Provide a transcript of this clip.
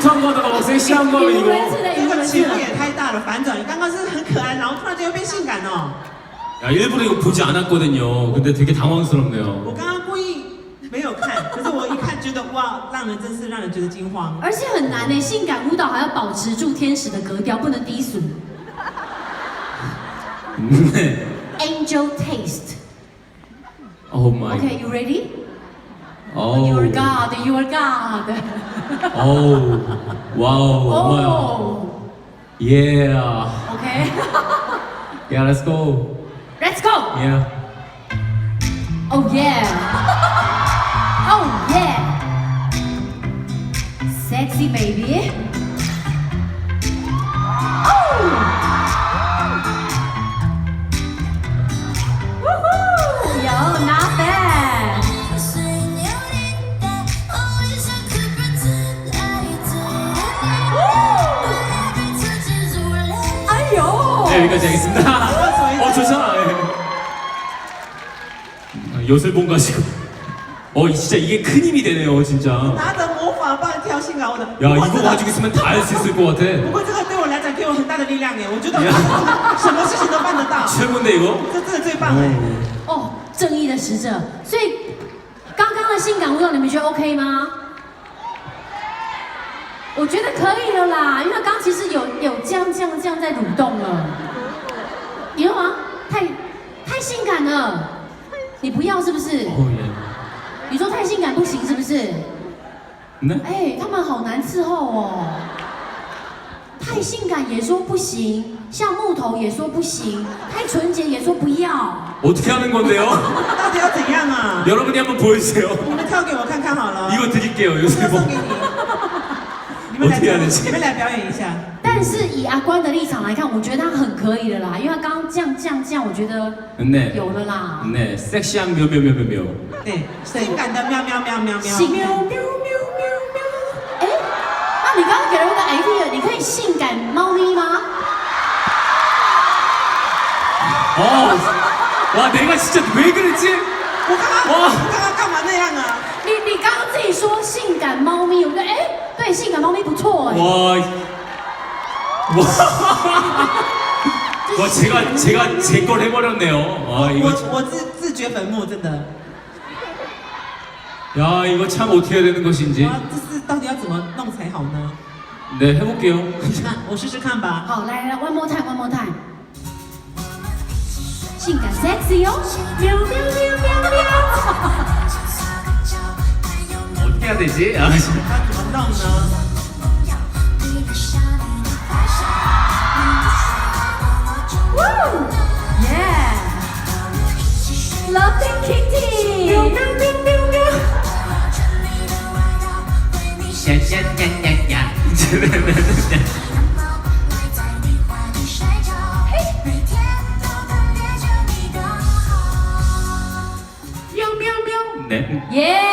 通过的偶像相貌语文字的语这个起伏也太大了反转刚刚是很可爱然后突然间又变性感哦 야, 일부러 이거 보지 않았거든요. 근데 되게 당황스럽네요. 我刚刚故意没有看可是我一看觉得哇让人真是让人觉得惊慌而且很难呢性感舞蹈还要保持住天使的格调不能低俗 Angel taste. Oh my. Okay, you ready? Oh. Your God, your God. oh, wow. Oh. wow. Yeah. Okay. Yeah, let's go. Let's go. Yeah. Oh yeah. oh yeah. Sexy baby. 네, 여기까지 하겠습니다. 어, 좋잖아. 예. 요술봉 가시고. 어, 진짜 이게 큰 힘이 되네요, 진짜. 拿着魔法棒挑衅啊！我的， 야, 我 이거 知道 가지고 있으면 다 할 수 있을 것 같아. 不过这个对我来讲给我很大的力量哎，我觉得什么事情都办得到， 최고인데, 이거? 这真的最棒哎。哦，正义的使者。所以刚刚的性感舞蹈，你们觉得 OK 吗？我觉得可以了啦，因为他刚其实有有这样这样这样在蠕动了，你说什太太性感了，你不要是不是？你说太性感不行是不是？哎，他们好难伺候哦，太性感也说不行，像木头也说不行，太纯洁也说不要。到底要怎样啊？你们跳给我看看好了。这个送给你。你们来表演一下。但是以阿关的立场来看，我觉得他很可以的啦，因为他刚刚这样、这样、这样，我觉得，有了啦。哎，性感的喵喵喵喵喵，性感的喵喵喵喵喵，喵喵喵喵喵。哎，那你刚刚给了一个 A 你可以性感猫咪吗？哇，哇，내가진짜왜그랬 지？ 我刚刚，哇，我刚刚干嘛那样啊？你你刚刚自己说性感猫咪，我觉得哎，对，性感猫咪不错哎。 뭐. 와 제가 제가 제걸 해버렸네요. 아我 이거 我自自掘坟墓，真的，야 이거 참 어떻게 해야 되는 것인지. 到底要怎么弄才好呢네 해볼게요. 我试试看吧好来来来 o n e more time，one more time。性感 sexy 哦，喵喵喵喵喵。 어떻게 해야 되지? 아, 喵喵喵！耶！